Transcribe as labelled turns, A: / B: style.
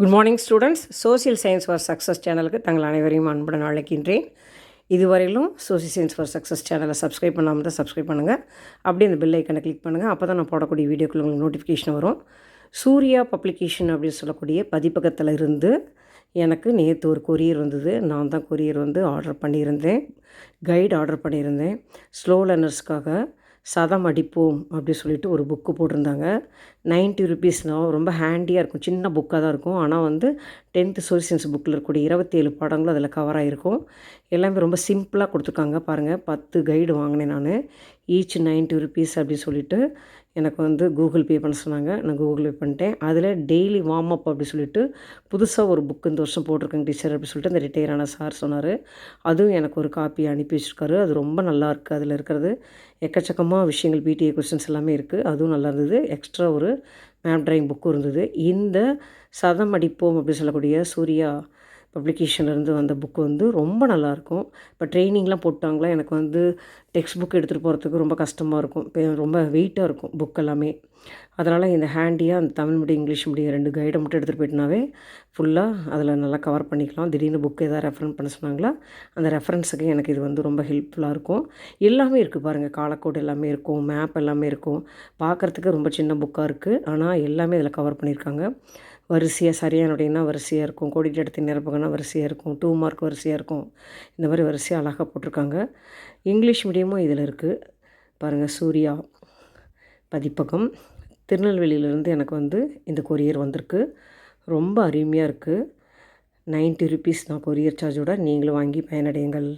A: Good morning students social science for success சேனலுக்கு தங்கள் அனைவரையும் அன்புடன் அழைக்கின்றேன். இதுவரையிலும் சோசியல் சயின்ஸ் ஃபார் சக்ஸஸ் சேனலை சப்ஸ்கிரைப் பண்ணாமல் தான் சப்ஸ்கிரைப் பண்ணுங்கள் அப்படியே அந்த பெல் ஐக்கனை கிளிக் பண்ணுங்கள் அப்போ தான் நான் போடக்கூடிய வீடியோக்குள்ள உங்களுக்கு நோட்டிஃபிகேஷன் வரும். சூர்யா பப்ளிகேஷன் அப்படின்னு சொல்லக்கூடிய பதிப்பகத்தில் இருந்து எனக்கு நேற்று ஒரு கொரியர் வந்தது. நான் தான் கொரியர் வந்து ஆர்டர் பண்ணியிருந்தேன். கைடு ஆர்டர் பண்ணியிருந்தேன். ஸ்லோ லேர்னர்ஸ்க்காக சதம் அடிப்போம் அப்படி சொல்லிட்டு ஒரு புக்கு போட்டிருந்தாங்க. நைன்ட்டி ருபீஸ் தான் ரொம்ப ஹேண்டியாக இருக்கும். சின்ன புக்காக தான் இருக்கும். ஆனால் வந்து டென்த்து சோசியன்ஸ் புக்கில் இருக்கக்கூடிய இருபத்தேழு பாடங்களும் அதில் கவர் ஆகிருக்கும் எல்லாமே ரொம்ப சிம்பிளாக கொடுத்துருக்காங்க பாருங்கள் பத்து கைடு வாங்கினேன் நான். ஈச் நைன்ட்டி ருபீஸ் அப்படி சொல்லிட்டு எனக்கு வந்து கூகுள் பே பண்ண சொன்னாங்க. நான் கூகுள் பே பண்ணிட்டேன். அதில் டெய்லி வார்ம் அப் அப்படி சொல்லிட்டு புதுசாக ஒரு புக் இந்த வருஷம் போட்டிருக்கேங்க டீச்சர் அப்படி சொல்லிட்டு அந்த ரிட்டையரான சார் சொன்னார். அதுவும் எனக்கு ஒரு காப்பி அனுப்பி வச்சுருக்காரு. அது ரொம்ப நல்லா இருக்குது அதில் இருக்கிறது. எக்கச்சக்கமாக விஷயங்கள் பிடிஏ கொஸ்டின்ஸ் எல்லாமே இருக்குது அதுவும் நல்லா இருந்தது. எக்ஸ்ட்ரா ஒரு மேப் ட்ராயிங் புக்கும் இருந்தது. இந்த சதம் அடிப்போம் அப்படி சொல்லக்கூடிய சூர்யா பப்ளிகேஷன்லேருந்து வந்த புக்கு வந்து ரொம்ப நல்லாயிருக்கும். இப்போ ட்ரைனிங்லாம் போட்டாங்களா எனக்கு வந்து டெக்ஸ்ட் புக் எடுத்துகிட்டு போகிறதுக்கு ரொம்ப கஷ்டமாக இருக்கும். இப்போ ரொம்ப வெயிட்டாக இருக்கும் புக் எல்லாமே. அதனால் இந்த ஹேண்டியாக அந்த தமிழ் மீடியம் இங்கிலீஷ் மீடியம் ரெண்டு கைடை மட்டும் எடுத்துகிட்டு போயிட்டனாவே ஃபுல்லாக அதில் நல்லா கவர் பண்ணிக்கலாம். திடீர்னு புக்கு எதாவது ரெஃபரன்ஸ் பண்ண சொன்னாங்களா அந்த ரெஃபரன்ஸுக்கு எனக்கு இது வந்து ரொம்ப ஹெல்ப்ஃபுல்லாக இருக்கும். எல்லாமே இருக்குது பாருங்கள் காலக்கோடு எல்லாமே இருக்கும் மேப் எல்லாமே இருக்கும். பார்க்குறதுக்கு ரொம்ப சின்ன புக்காக இருக்குது ஆனால் எல்லாமே இதில் கவர் பண்ணியிருக்காங்க. வரிசையாக சரியானுடையனா வரிசையாக இருக்கும். கோடிட்டு எடுத்து நிரப்புகனா வரிசையாக இருக்கும். டூ மார்க் வரிசையாக இருக்கும். இந்த மாதிரி வரிசையாக அழகாக போட்டிருக்காங்க. இங்கிலீஷ் மீடியமும் இதில் இருக்குது பாருங்கள் சூர்யா பதிப்பகம். திருநெல்வேலியிலேருந்து எனக்கு வந்து இந்த கொரியர் வந்திருக்கு. ரொம்ப அருமையாக இருக்குது நைன்ட்டி ருபீஸ் நான் கொரியர் சார்ஜோட நீங்களும் வாங்கி பயனடையுங்கள்.